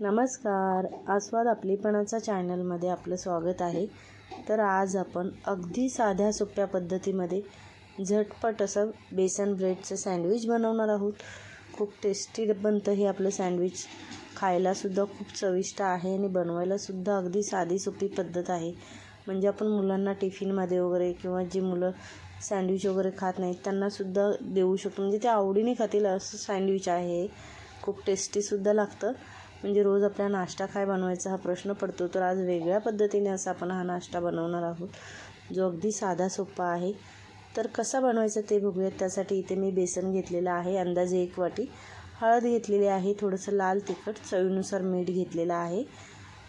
नमस्कार. आस्वाद आपलीपणाचा चॅनलमध्ये आपलं स्वागत आहे. तर आज आपण अगदी साध्या सोप्या पद्धतीमध्ये झटपट असं बेसन ब्रेडचं सँडविच बनवणार आहोत. खूप टेस्टी बनतं हे आपलं सँडविच. खायलासुद्धा खूप चविष्ट आहे आणि बनवायलासुद्धा अगदी साधी सोपी पद्धत आहे. म्हणजे आपण मुलांना टिफिनमध्ये वगैरे किंवा जी मुलं सँडविच वगैरे खात नाहीत त्यांनासुद्धा देऊ शकतो. म्हणजे ते आवडीने खातील असं सँडविच आहे. हे. खूप टेस्टीसुद्धा लागतं. म्हणजे रोज आपला नाश्ता काय बनवायचा हा प्रश्न पडतो. तर आज वेगळ्या पद्धतीने असा आपण हा नाश्ता बनवणार आहोत. जो अगदी साधा सोपा आहे. तर कसा बनवायचा ते बघूयात. त्यासाठी इथे मी बेसन घेतलेलं आहे. अंदाजे एक वाटी. हळद घेतलेली आहे. थोडंसं लाल तिखट चवीनुसार मीठ घेतलेलं आहे.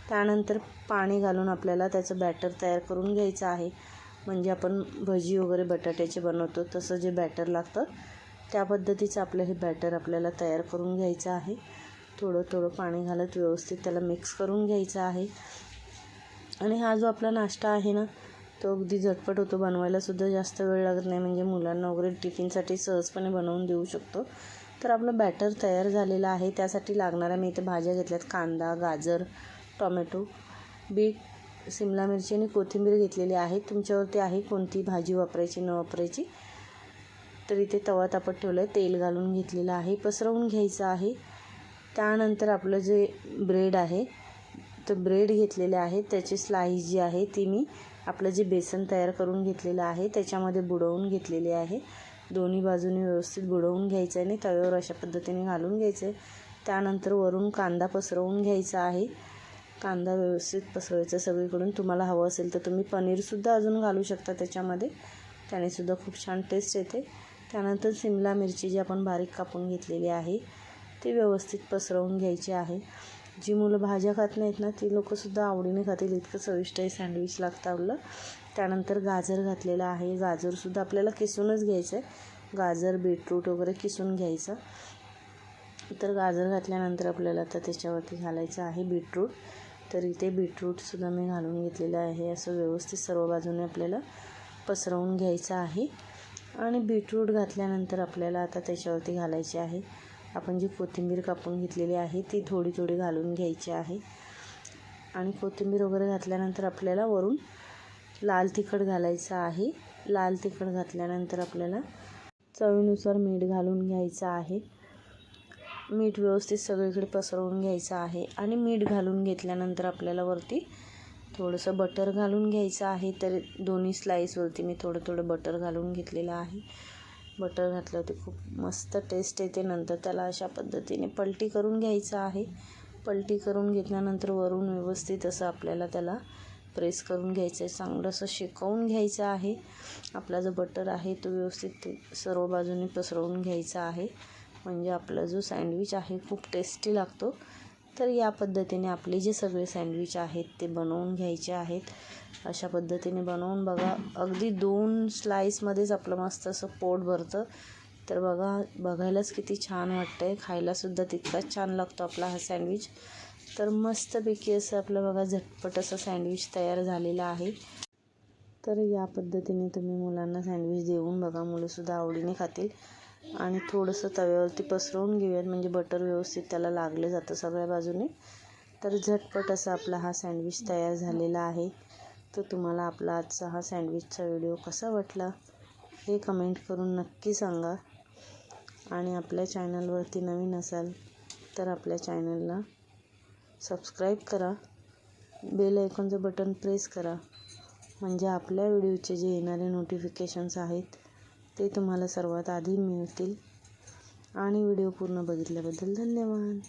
त्यानंतर पाणी घालून आपल्याला त्याचं बॅटर तयार करून घ्यायचं आहे. म्हणजे आपण भजी वगैरे बटाट्याचे बनवतो. तसं जे बॅटर लागतं त्या पद्धतीचं आपलं हे बॅटर आपल्याला तयार करून घ्यायचं आहे. थोडं थोडं पाणी घालत व्यवस्थित त्याला मिक्स करून घ्यायचं आहे. आणि हा जो आपला नाश्ता आहे ना तो अगदी झटपट होतो. बनवायलासुद्धा जास्त वेळ लागत नाही. म्हणजे मुलांना वगैरे टिफिनसाठी सहजपणे बनवून देऊ शकतो. तर आपलं बॅटर तयार झालेलं आहे. त्यासाठी लागणाऱ्या मी इथे भाज्या घेतल्यात. कांदा गाजर टोमॅटो बीट सिमला मिरची आणि कोथिंबीर घेतलेली आहे तुमच्यावरती आहे कोणती भाजी वापरायची न वापरायची? तर इथे तवा तापत ठेवलं आहे तेल घालून घेतलेलं आहे. पसरवून घ्यायचं आहे. त्यानंतर आपलं जे ब्रेड आहे तर ब्रेड घेतलेले आहे त्याची स्लाईस जी आहे ती मी आपलं जे बेसन तयार करून घेतलेलं आहे त्याच्यामध्ये बुडवून घेतलेली आहे. दोन्ही बाजूने व्यवस्थित बुडवून घ्यायचं आहे आणि तव्यावर अशा पद्धतीने घालून घ्यायचं आहे. त्यानंतर वरून कांदा पसरवून घ्यायचा आहे. कांदा व्यवस्थित पसरवायचा सगळीकडून. तुम्हाला हवं असेल तर तुम्ही पनीरसुद्धा अजून घालू शकता त्याच्यामध्ये. त्यानेसुद्धा खूप छान टेस्ट येते. त्यानंतर सिमला मिरची जी आपण बारीक कापून घेतलेली आहे ती व्यवस्थित पसरवून घ्यायची आहे. जी मुलं भाज्या खात नाहीत ना ती लोकंसुद्धा आवडीने खातील. इतकं चविष्ट आहे सँडविच लागतं आपलं. त्यानंतर गाजर घातलेलं आहे. गाजरसुद्धा आपल्याला किसूनच घ्यायचं आहे गाजर बीटरूट वगैरे किसून घ्यायचं. तर गाजर घातल्यानंतर आपल्याला आता त्याच्यावरती घालायचं आहे बीटरूट. तर इथे बीटरूटसुद्धा मी घालून घेतलेलं आहे. असं व्यवस्थित सर्व बाजूने आपल्याला पसरवून घ्यायचं आहे. आणि बीटरूट घातल्यानंतर आपल्याला आता त्याच्यावरती घालायचे आहे. आपण जी कोथिंबीर कापून घेतलेली आहे ती थोडी थोडी घालून घ्यायची आहे. आणि कोथिंबीर वगैरे घातल्यानंतर आपल्याला वरून लाल तिखट घालायचं आहे. लाल तिखट घातल्यानंतर आपल्याला चवीनुसार मीठ घालून घ्यायचं आहे. मीठ व्यवस्थित सगळीकडे पसरवून घ्यायचं आहे. आणि मीठ घालून घेतल्यानंतर आपल्याला वरती थोडंसं बटर घालून घ्यायचं आहे. तर दोन्ही स्लाईसवरती मी थोडं थोडं बटर घालून घेतलेलं आहे. बटर घातलं होते. खूप मस्त टेस्ट येते. नंतर त्याला अशा पद्धतीने पलटी करून घ्यायचं आहे. पलटी करून घेतल्यानंतर वरून व्यवस्थित असं आपल्याला त्याला प्रेस करून घ्यायचं आहे. चांगलं असं शेकवून घ्यायचं आहे. आपला जो बटर आहे तो व्यवस्थित सर्व बाजूने पसरवून घ्यायचा आहे. म्हणजे आपला जो सँडविच आहे खूप टेस्टी लागतो. तर या पद्धतीने आपले जे सगळे सँडविच आहेत ते बनवून घ्यायचे आहेत. अशा पद्धतीने बनवून बघा. अगदी दोन स्लाईसमध्येच आपलं मस्त असं पोट भरतं. तर बघा बघायलाच किती छान वाटतं आहे खायलासुद्धा तितकाच छान लागतो आपला हा सँडविच. तर मस्तपैकी असं आपलं बघा झटपट असं सँडविच तयार झालेलं आहे. तर या पद्धतीने तुम्ही मुलांना सँडविच देऊन बघा मुलंसुद्धा आवडीने खातील. आणि थोडंसं तव्यावरती पसरवून घेऊयात. म्हणजे बटर व्यवस्थित त्याला लागलं जातं सगळ्या बाजूने. तर झटपट असा आपला हा सँडविच तयार झालेला आहे. तर तुम्हाला आपला आजचा हा सँडविचचा व्हिडिओ कसा वाटला हे कमेंट करून नक्की सांगा. आणि आपल्या चॅनलवरती नवीन असाल तर आपल्या चॅनलला सबस्क्राईब करा. बेल आयकॉनचं बटन प्रेस करा. म्हणजे आपल्या व्हिडिओचे जे येणारे नोटिफिकेशन्स आहेत ते तुम्हाला सर्वात आधी मिळतील. आणि व्हिडिओ पूर्ण बघितल्याबद्दल धन्यवाद.